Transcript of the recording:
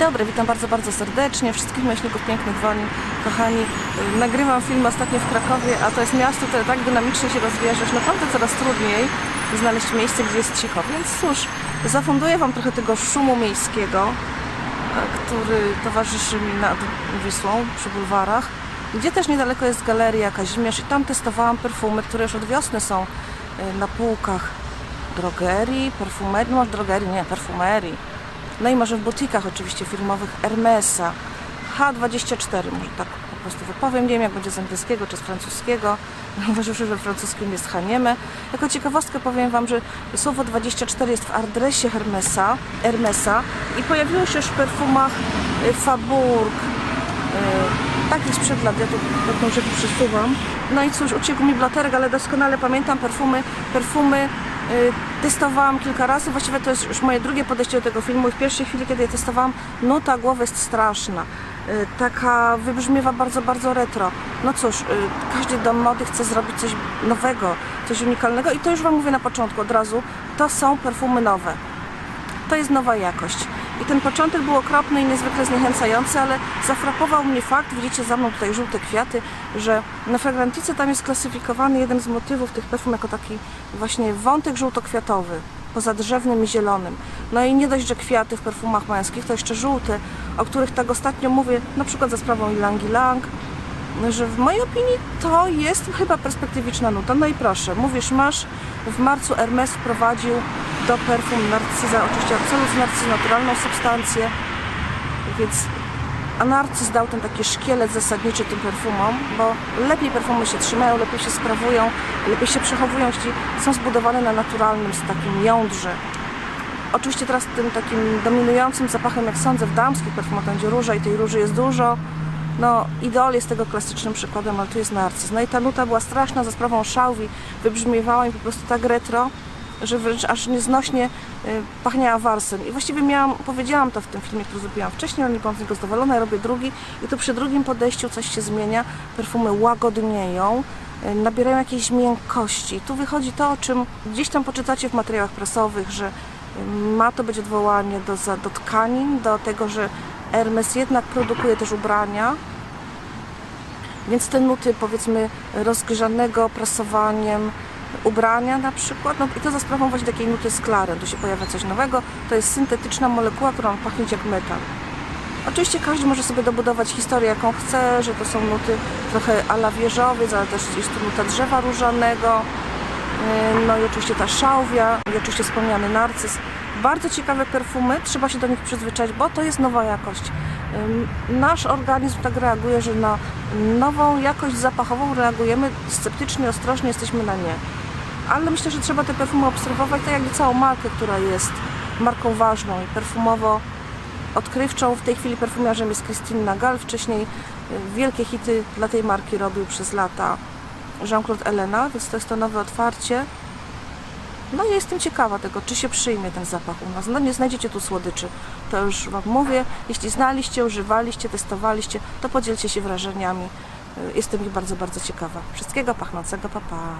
Dobry, witam bardzo, bardzo serdecznie. Wszystkich miłośników pięknych woni, kochani. y, Nagrywam film ostatnio w Krakowie, a to jest miasto, które tak dynamicznie się rozwija, że już naprawdę coraz trudniej znaleźć miejsce, gdzie jest cicho. Więc cóż, zafunduję Wam trochę tego szumu miejskiego, e, który towarzyszy mi nad Wisłą przy bulwarach, gdzie też niedaleko jest galeria Kazimierz i tam testowałam perfumy, które już od wiosny są y, na półkach drogerii, perfumerii, no drogerii, nie, perfumerii. No i może w butikach oczywiście firmowych Hermesa. H24, może tak po prostu wypowiem. Nie wiem, jak będzie z angielskiego czy z francuskiego. Uważam, że francuskim jest Hanieme. Jako ciekawostkę powiem Wam, że słowo 24 jest w adresie Hermesa, Hermesa i pojawiło się już w perfumach y, Faburg, y, takich sprzed lat, ja tu taką rzecz przesuwam. No i cóż, uciekł mi blaterek, ale doskonale pamiętam perfumy, perfumy testowałam kilka razy, właściwie to jest już moje drugie podejście do tego filmu w pierwszej chwili, kiedy je testowałam, nuta głowy jest straszna. Y, Taka wybrzmiewa bardzo, bardzo retro. No cóż, y, każdy dom mody chce zrobić coś nowego, coś unikalnego i to już Wam mówię na początku od razu, to są perfumy nowe to jest nowa jakość. I ten początek był okropny i niezwykle zniechęcający, ale zafrapował mnie fakt, widzicie za mną tutaj żółte kwiaty, że na fragrantice tam jest klasyfikowany jeden z motywów tych perfum jako taki właśnie wątek żółtokwiatowy, poza drzewnym i zielonym. No i nie dość, że kwiaty w perfumach męskich, to jeszcze żółte, o których tak ostatnio mówię, na przykład za sprawą Ilang Ilang, że w mojej opinii to jest chyba perspektywiczna nuta. No i proszę, mówisz masz, w marcu Hermes wprowadził do perfum narcyza, oczywiście absolut narcyz, naturalną substancję, więc a narcyz dał ten taki szkielet zasadniczy tym perfumom, bo lepiej perfumy się trzymają, lepiej się sprawują, lepiej się przechowują, jeśli są zbudowane na naturalnym, z takim jądrze. Oczywiście teraz tym takim dominującym zapachem, jak sądzę, w damskich perfumach będzie róża i tej róży jest dużo. No, Idol jest tego klasycznym przykładem, ale tu jest narcyz. No i ta nuta była straszna za sprawą szałwi, wybrzmiewała mi po prostu tak retro, że wręcz aż nieznośnie y, pachniała warsem. I właściwie miałam, powiedziałam to w tym filmie, który zrobiłam wcześniej, ale nie byłam z niego zadowolona, ja robię drugi i tu przy drugim podejściu coś się zmienia, perfumy łagodnieją, y, nabierają jakiejś miękkości. Tu wychodzi to, o czym gdzieś tam poczytacie w materiałach prasowych, że y, ma to być odwołanie do, do tkanin, do tego, że Hermes jednak produkuje też ubrania, więc te nuty powiedzmy rozgrzanego prasowaniem ubrania na przykład, no i to za sprawą właśnie takiej nuty sklary, tu się pojawia coś nowego, to jest syntetyczna molekuła, która ma pachnieć jak metal. Oczywiście każdy może sobie dobudować historię jaką chce, że to są nuty trochę ala wieżowiec, ale też jest tu nuta drzewa różanego, Yy, no i oczywiście ta szałwia i oczywiście wspomniany narcyz. Bardzo ciekawe perfumy, trzeba się do nich przyzwyczaić, bo to jest nowa jakość. Nasz organizm tak reaguje, że na nową jakość zapachową reagujemy sceptycznie, ostrożnie, jesteśmy na nie. Ale myślę, że trzeba te perfumy obserwować, tak jak i całą markę, która jest marką ważną i perfumowo odkrywczą. W tej chwili perfumiarzem jest Christine Nagal, wcześniej y, wielkie hity dla tej marki robił przez lata Jean-Claude Elena, więc to jest to nowe otwarcie. No i jestem ciekawa tego, czy się przyjmie ten zapach u nas. No nie znajdziecie tu słodyczy, to już Wam mówię. Jeśli znaliście, używaliście, testowaliście, to podzielcie się wrażeniami. Y, Jestem ich bardzo, bardzo ciekawa. Wszystkiego pachnącego, papa. Pa.